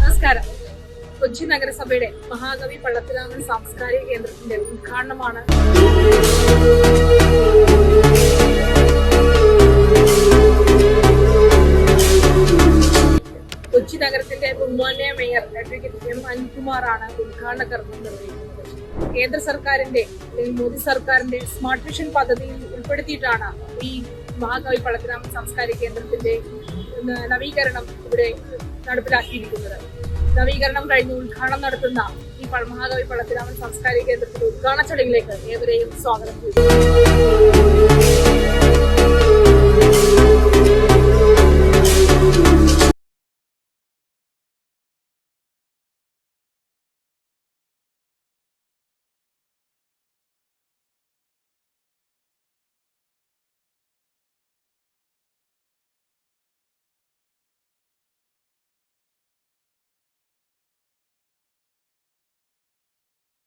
നമസ്കാരം. കൊച്ചി നഗരസഭയുടെ മഹാകവി പള്ളത്തിരാമൻ സാംസ്കാരിക കേന്ദ്രത്തിന്റെ ഉദ്ഘാടനമാണ്. കൊച്ചി നഗരത്തിന്റെ ബഹുമാന്യ മേയർ അഡ്വക്കേറ്റ് എം അനിൽകുമാറാണ് ഉദ്ഘാടന കർമ്മം നിർവഹിക്കുന്നത്. കേന്ദ്ര സർക്കാരിന്റെ അല്ലെങ്കിൽ മോദി സർക്കാരിന്റെ സ്മാർട്ട് മിഷൻ പദ്ധതിയിൽ ഉൾപ്പെടുത്തിയിട്ടാണ് ഈ മഹാകവി പളഗ്രാമ സാംസ്കാരിക കേന്ദ്രത്തിന്റെ നവീകരണം ഇവിടെ നടപ്പിലാക്കിയിരിക്കുന്നത്. നവീകരണം കഴിഞ്ഞ് ഉദ്ഘാടനം നടത്തുന്ന ഈ മഹാകവി പളഗ്രാമ സാംസ്കാരിക കേന്ദ്രത്തിന്റെ ഉദ്ഘാടന ചടങ്ങിലേക്ക് ഏവരെയും സ്വാഗതം ചെയ്യുന്നു.